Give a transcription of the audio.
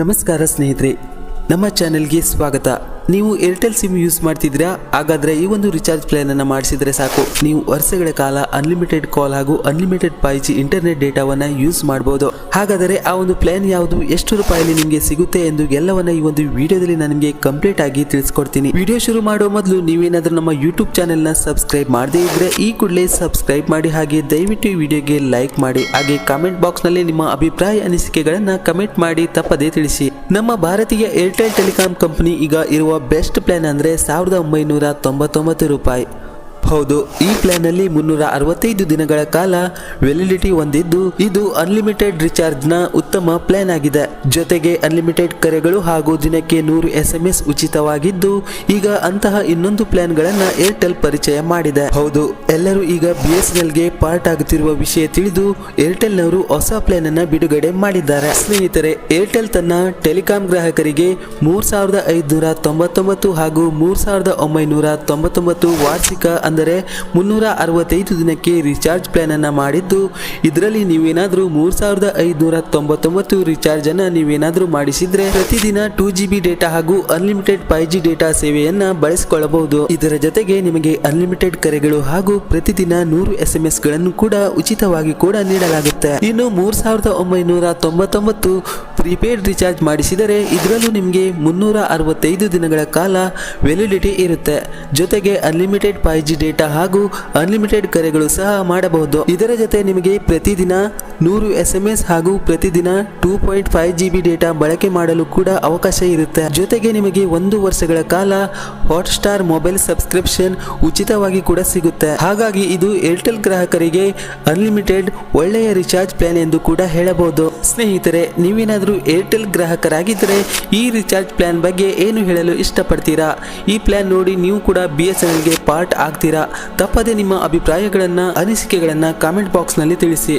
ನಮಸ್ಕಾರ ಸ್ನೇಹಿತರೆ ನಮ್ಮ ಚಾನೆಲ್ಗೆ ಸ್ವಾಗತ. ನೀವು ಏರ್ಟೆಲ್ ಸಿಮ್ ಯೂಸ್ ಮಾಡ್ತಿದ್ದೀರಾ? ಹಾಗಾದ್ರೆ ಈ ಒಂದು ರಿಚಾರ್ಜ್ ಪ್ಲಾನ್ ಅನ್ನು ಮಾಡಿಸಿದ್ರೆ ಸಾಕು. ನೀವು ವರ್ಷಗಳ ಕಾಲ ಅನ್ಲಿಮಿಟೆಡ್ ಕಾಲ್ ಹಾಗೂ ಅನ್ಲಿಮಿಟೆಡ್ ಫೈ ಜಿ ಇಂಟರ್ನೆಟ್ ಡೇಟಾವನ್ನ ಯೂಸ್ ಮಾಡಬಹುದು ಹಾಗಾದರೆ ಆ ಒಂದು ಪ್ಲಾನ್ ಯಾವುದು? ಎಷ್ಟು ರೂಪಾಯಿಯಲ್ಲಿ ನಿಮಗೆ ಸಿಗುತ್ತೆ ಎಂದು ಎಲ್ಲವನ್ನ ಈ ಒಂದು ವಿಡಿಯೋದಲ್ಲಿ ನಾನು ನಿಮಗೆ ಕಂಪ್ಲೀಟ್ ಆಗಿ ತಿಳಿಸ್ಕೊಡ್ತೀನಿ. ವಿಡಿಯೋ ಶುರು ಮಾಡುವ ಮೊದಲು ನೀವೇನಾದ್ರೂ ನಮ್ಮ ಯೂಟ್ಯೂಬ್ ಚಾನೆಲ್ನ ಸಬ್ಸ್ಕ್ರೈಬ್ ಮಾಡದೇ ಇದ್ರೆ ಈ ಕೂಡಲೇ ಸಬ್ಸ್ಕ್ರೈಬ್ ಮಾಡಿ ಹಾಗೆ ದಯವಿಟ್ಟು ಈ ವಿಡಿಯೋಗೆ ಲೈಕ್ ಮಾಡಿ. ಹಾಗೆ ಕಾಮೆಂಟ್ ಬಾಕ್ಸ್ನಲ್ಲಿ ನಿಮ್ಮ ಅಭಿಪ್ರಾಯ ಅನಿಸಿಕೆಗಳನ್ನ ಕಮೆಂಟ್ ಮಾಡಿ ತಪ್ಪದೇ ತಿಳಿಸಿ. ನಮ್ಮ ಭಾರತೀಯ ಏರ್ಟೆಲ್ ಟೆಲಿಕಾಂ ಕಂಪನಿ ಈಗ ಇರುವ ಬೆಸ್ಟ್ ಪ್ಲ್ಯಾನ್ ಅಂದರೆ ಸಾವಿರದ ಒಂಬೈನೂರ ತೊಂಬತ್ತೊಂಬತ್ತು ರೂಪಾಯಿ. ಹೌದು, ಈ ಪ್ಲಾನ್ ಅಲ್ಲಿ ಮುನ್ನೂರ ಅರವತ್ತೈದು ದಿನಗಳ ಕಾಲ ವ್ಯಾಲಿಡಿಟಿ ಹೊಂದಿದ್ದು, ಇದು ಅನ್ಲಿಮಿಟೆಡ್ ರಿಚಾರ್ಜ್ನ ಉತ್ತಮ ಪ್ಲಾನ್ ಆಗಿದೆ. ಜೊತೆಗೆ ಅನ್ಲಿಮಿಟೆಡ್ ಕರೆಗಳು ಹಾಗೂ ದಿನಕ್ಕೆ ನೂರು ಎಸ್ ಎಂ ಎಸ್ ಉಚಿತವಾಗಿದ್ದು, ಈಗ ಅಂತಹ ಇನ್ನೊಂದು ಪ್ಲಾನ್ ಗಳನ್ನ ಏರ್ಟೆಲ್ ಪರಿಚಯ ಮಾಡಿದೆ. ಹೌದು, ಎಲ್ಲರೂ ಈಗ ಬಿ ಎಸ್ ಎನ್ಗೆ ಪಾರ್ಟ್ ಆಗುತ್ತಿರುವ ವಿಷಯ ತಿಳಿದು ಏರ್ಟೆಲ್ ನವರು ಹೊಸ ಪ್ಲಾನ್ ಅನ್ನ ಬಿಡುಗಡೆ ಮಾಡಿದ್ದಾರೆ. ಸ್ನೇಹಿತರೆ, ಏರ್ಟೆಲ್ ತನ್ನ ಟೆಲಿಕಾಂ ಗ್ರಾಹಕರಿಗೆ ಮೂರ್ ಸಾವಿರದ ಐದುನೂರ ತೊಂಬತ್ತೊಂಬತ್ತು ಹಾಗೂ ಮೂರ್ ಸಾವಿರದ ಒಂಬೈನೂರ ತೊಂಬತ್ತೊಂಬತ್ತು ವಾರ್ಷಿಕ ಅಂದರೆ ಮುನ್ನೂರ ಅರವತ್ತೈದು ದಿನಕ್ಕೆ ರೀಚಾರ್ಜ್ ಪ್ಲಾನ್ ಅನ್ನು ಮಾಡಿದ್ದು. ಇದರಲ್ಲಿ ನೀವೇನಾದರೂ ಮೂರು ಸಾವಿರದ ಐದುನೂರ ತೊಂಬತ್ತೊಂಬತ್ತು ರಿಚಾರ್ಜ್ ನೀವೇನಾದರೂ ಮಾಡಿಸಿದರೆ ಪ್ರತಿದಿನ ಟೂ ಜಿ ಬಿ ಡೇಟಾ ಹಾಗೂ ಅನ್ಲಿಮಿಟೆಡ್ ಫೈವ್ ಜಿ ಡೇಟಾ ಸೇವೆಯನ್ನು ಬಳಸಿಕೊಳ್ಳಬಹುದು ಇದರ ಜೊತೆಗೆ ನಿಮಗೆ ಅನ್ಲಿಮಿಟೆಡ್ ಕರೆಗಳು ಹಾಗೂ ಪ್ರತಿದಿನ ನೂರು ಎಸ್ ಎಂ ಎಸ್ಗಳನ್ನು ಕೂಡ ಉಚಿತವಾಗಿ ಕೂಡ ನೀಡಲಾಗುತ್ತೆ. ಇನ್ನು ಮೂರು ಸಾವಿರದ ಒಂಬೈನೂರ ತೊಂಬತ್ತೊಂಬತ್ತು ಪ್ರೀಪೇಯ್ಡ್ ರೀಚಾರ್ಜ್ ಮಾಡಿಸಿದರೆ ಇದರಲ್ಲೂ ನಿಮಗೆ ಮುನ್ನೂರ ಅರವತ್ತೈದು ದಿನಗಳ ಕಾಲ ವ್ಯಾಲಿಡಿಟಿ ಇರುತ್ತೆ. ಜೊತೆಗೆ ಅನ್ಲಿಮಿಟೆಡ್ ಫೈವ್ ಜಿ ಡೇಟಾ ಹಾಗೂ ಅನ್ಲಿಮಿಟೆಡ್ ಕರೆಗಳು ಸಹ ಮಾಡಬಹುದು. ಇದರ ಜೊತೆ ನಿಮಗೆ ಪ್ರತಿದಿನ ನೂರು ಎಸ್ ಎಂ ಎಸ್ ಹಾಗೂ ಪ್ರತಿದಿನ two point five G B data ಬಳಕೆ ಮಾಡಲು ಕೂಡ ಅವಕಾಶ ಇರುತ್ತೆ. ಜೊತೆಗೆ ನಿಮಗೆ ಒಂದು ವರ್ಷಗಳ ಕಾಲ ಹಾಟ್ಸ್ಟಾರ್ ಮೊಬೈಲ್ ಸಬ್ಸ್ಕ್ರಿಪ್ಷನ್ ಉಚಿತವಾಗಿ ಕೂಡ ಸಿಗುತ್ತೆ. ಹಾಗಾಗಿ ಇದು ಏರ್ಟೆಲ್ ಗ್ರಾಹಕರಿಗೆ ಅನ್ಲಿಮಿಟೆಡ್ ಒಳ್ಳೆಯ ರಿಚಾರ್ಜ್ ಪ್ಲಾನ್ ಎಂದು ಕೂಡ ಹೇಳಬಹುದು. ಸ್ನೇಹಿತರೆ, ನೀವೇನಾದರೂ ಏರ್ಟೆಲ್ ಗ್ರಾಹಕರಾಗಿದ್ದರೆ ಈ ರಿಚಾರ್ಜ್ ಪ್ಲಾನ್ ಬಗ್ಗೆ ಏನು ಹೇಳಲು ಇಷ್ಟಪಡ್ತೀರಾ? ಈ ಪ್ಲಾನ್ ನೋಡಿ ನೀವು ಕೂಡ ಬಿ ಎಸ್ ಎನ್ ಎಲ್ಗೆ ಪಾರ್ಟ್ ಆಗ್ತೀರಾ? ತಪ್ಪದೆ ನಿಮ್ಮ ಅಭಿಪ್ರಾಯಗಳನ್ನು, ಅನಿಸಿಕೆಗಳನ್ನು ಕಾಮೆಂಟ್ ಬಾಕ್ಸ್ನಲ್ಲಿ ತಿಳಿಸಿ.